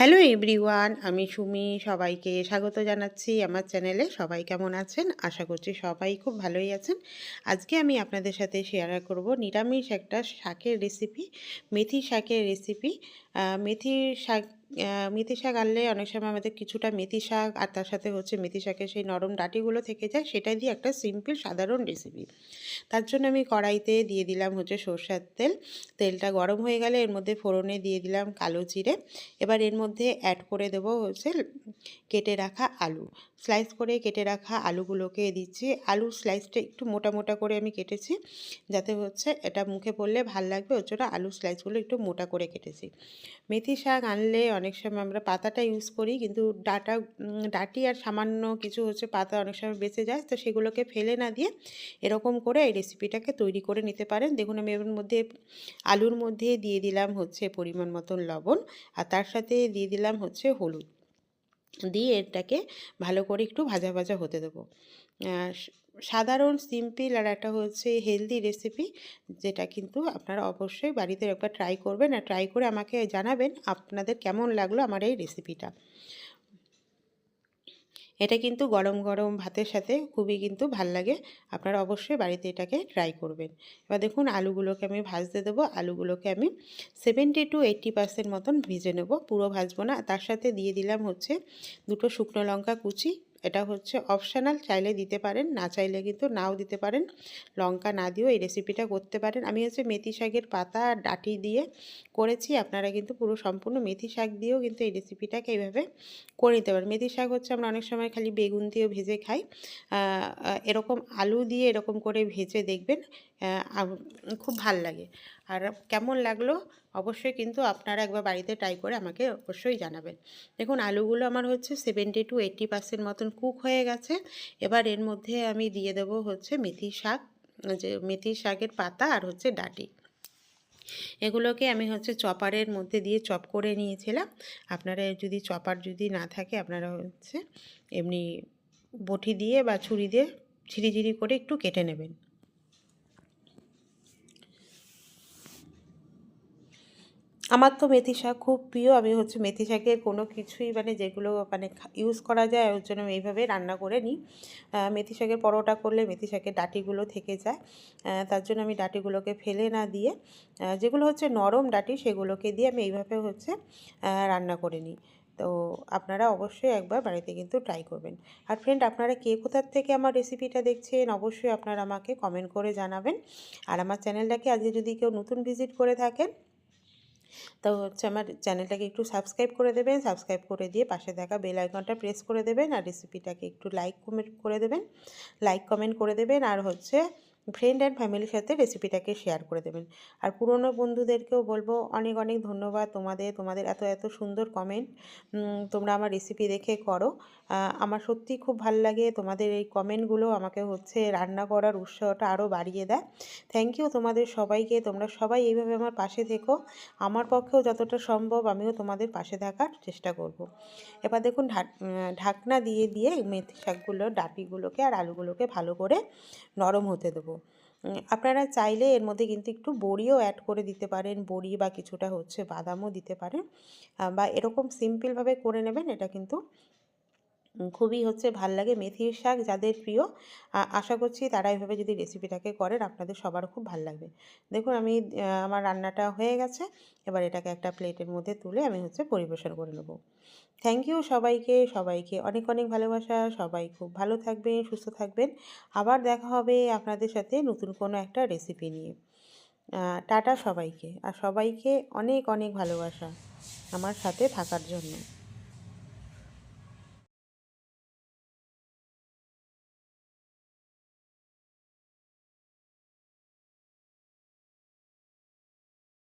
Hello everyone আমি সুমি সবাইকে স্বাগত জানাচ্ছি আমার চ্যানেলে। সবাই কেমন আছেন? আশা করছি সবাই খুব ভালোই আছেন। আজকে আমি আপনাদের সাথে শেয়ার করব নিরামিষ একটা শাকের রেসিপি মেথি শাকের রেসিপি মেথি শাক মেথি শাক আনলে অনেক সময় আমাদের কিছুটা মেথি শাক আর তার সাথে হচ্ছে মেথি শাকের সেই নরম ডাটিগুলো থেকে যায়, সেটাই দিয়ে একটা সিম্পল সাধারণ রেসিপি তার জন্য আমি কড়াইতে দিয়ে দিলাম হচ্ছে সর্ষের তেল। তেলটা গরম হয়ে গেলে এর মধ্যে ফোড়নে দিয়ে দিলাম কালো জিরে। এবার এর মধ্যে অ্যাড করে দেব হচ্ছে কেটে রাখা আলু। স্লাইস করে কেটে রাখা আলুগুলোকে দিচ্ছি। আলু স্লাইসটা একটু মোটা মোটা করে আমি কেটেছি, যাতে হচ্ছে এটা মুখে পড়লে ভালো লাগবে। ওর জন্য আলু স্লাইসগুলো একটু মোটা করে কেটেছি। মেথি শাক আনলে অনেক সময় আমরা পাতাটা ইউজ করি, কিন্তু ডাটা ডাটি আর সামান্য কিছু হচ্ছে পাতা অনেক সময় বেঁচে যায়, তো সেগুলোকে ফেলে না দিয়ে এরকম করে এই রেসিপিটাকে তৈরি করে নিতে পারেন। দেখুন, আমি এর মধ্যে আলুর মধ্যে দিয়ে দিলাম হচ্ছে পরিমাণ মতন লবণ, আর তার সাথে দিয়ে দিলাম হচ্ছে হলুদ। দিয়ে এটাকে ভালো করে একটু ভাজা ভাজা হতে দেবো। সাধারণ, সিম্পল আর একটা হচ্ছে হেলদি রেসিপি, যেটা কিন্তু আপনারা অবশ্যই বাড়িতে একবার ট্রাই করবেন আর ট্রাই করে আমাকে জানাবেন আপনাদের কেমন লাগল আমার এই রেসিপিটা। এটা কিন্তু গরম গরম ভাতের সাথে খুবই কিন্তু ভালো লাগে, আপনারা অবশ্যই বাড়িতে এটাকে ট্রাই করবেন। এবার দেখুন আলুগুলোকে আমি ভাজতে দেবো, আলুগুলোকে আমি সেভেন্টি টু এইট্টি পার্সেন্ট মতন ভেজে নেব, পুরো ভাজবো না, তার সাথে দিয়ে দিলাম হচ্ছে দুটো শুকনো লঙ্কা কুচি এটা হচ্ছে অপশানাল চাইলে দিতে পারেন, না চাইলে কিন্তু নাও দিতে পারেন। লঙ্কা না দিয়েও এই রেসিপিটা করতে পারেন। আমি হচ্ছে মেথি শাকের পাতা আর ডাটি দিয়ে করেছি, আপনারা কিন্তু পুরো সম্পূর্ণ মেথি শাক দিয়েও কিন্তু এই রেসিপিটাকে এইভাবে করে নিতে পারেন। মেথি শাক হচ্ছে আমরা অনেক সময় খালি বেগুন দিয়েও ভেজে খাই। এরকম আলু দিয়ে এরকম করে ভেজে দেখবেন খুব ভালো লাগে। আর কেমন লাগল অবশ্যই কিন্তু আপনারা একবার বাড়িতে ট্রাই করে আমাকে অবশ্যই জানাবেন। দেখুন, আলুগুলো আমার হচ্ছে সেভেন্টি টু এইট্টি পার্সেন্ট মতন কুক হয়ে গেছে। এবার এর মধ্যে আমি দিয়ে দেবো হচ্ছে মেথি শাক, যে মেথি শাকের পাতা আর হচ্ছে ডাটি। এগুলোকে আমি হচ্ছে চপারের মধ্যে দিয়ে চপ করে নিয়েছিলাম। আপনারা যদি চপার যদি না থাকে, আপনারা হচ্ছে এমনি বটি দিয়ে বা ছুরি দিয়ে ঝিরিঝিরি করে একটু কেটে নেবেন। আমার তো মেথি শাক খুব প্রিয়। আমি হচ্ছে মেথি শাকের কোনো কিছুই মানে যেগুলো মানে ইউজ করা যায়, ওর জন্য আমি এইভাবে রান্না করে নিই। মেথি শাকের পরোটা করলে মেথি শাকের ডাটিগুলো থেকে যায়। তার জন্য আমি ডাটিগুলোকে ফেলে না দিয়ে যেগুলো হচ্ছে নরম ডাটি সেগুলোকে দিয়ে আমি এইভাবে হচ্ছে রান্না করে নিই। তো আপনারা অবশ্যই একবার বাড়িতে কিন্তু ট্রাই করবেন। আর ফ্রেন্ড আপনারা কে কোথার থেকে আমার রেসিপিটা দেখছেন, অবশ্যই আপনারা আমাকে কমেন্ট করে জানাবেন। আর আমার চ্যানেলটাকে আজকে যদি কেউ নতুন ভিজিট করে থাকেন তো হচ্ছে আমার চ্যানেলটাকে একটু সাবস্ক্রাইব করে দেবেন সাবস্ক্রাইব করে দিয়ে পাশে থাকা বেল আইকনটা প্রেস করে দেবেন আর রেসিপিটাকে একটু লাইক কমেন্ট করে দেবেন লাইক কমেন্ট করে দেবেন আর হচ্ছে ফ্রেন্ড অ্যান্ড ফ্যামিলির সাথে রেসিপিটাকে শেয়ার করে দেবেন। আর পুরনো বন্ধুদেরকেও বলব, অনেক অনেক ধন্যবাদ তোমাদের তোমাদের এত এত সুন্দর কমেন্ট তোমরা আমার রেসিপি দেখে করো। আমার সত্যি খুব ভালো লাগে তোমাদের এই কমেন্টগুলো আমাকে হচ্ছে রান্না করার উৎসাহটা আরও বাড়িয়ে দেয়। থ্যাংক ইউ তোমাদের সবাইকে, তোমরা সবাই এইভাবে আমার পাশে থেকো। আমার পক্ষেও যতটা সম্ভব আমিও তোমাদের পাশে থাকার চেষ্টা করব। এবার দেখুন ঢাকনা দিয়ে দিয়ে মেথি শাকগুলো, ডাটিগুলোকে আর আলুগুলোকে ভালো করে নরম হতে দেবো। আপনারা চাইলে এর মধ্যে কিন্তু একটু বড়িও অ্যাড করে দিতে পারেন। বড়ি বা কিছুটা হচ্ছে বাদামও দিতে পারেন। বা এরকম সিম্পলভাবে করে নেবেন, এটা কিন্তু খুবই হচ্ছে ভালো লাগে মেথির শাক যাদের প্রিয়। আশা করছি তারা এভাবে যদি রেসিপিটাকে করেন, আপনাদের সবার খুব ভালো লাগবে। দেখুন, আমি আমার রান্নাটা হয়ে গেছে। এবার এটাকে একটা প্লেটের মধ্যে তুলে আমি হচ্ছে পরিবেশন করে নেব। থ্যাংক ইউ সবাইকে। সবাইকে অনেক অনেক ভালোবাসা। সবাই খুব ভালো থাকবেন, সুস্থ থাকবেন। আবার দেখা হবে আপনাদের সাথে নতুন কোনো একটা রেসিপি নিয়ে। টাটা সবাইকে। আর সবাইকে অনেক অনেক ভালোবাসা আমার সাথে থাকার জন্য।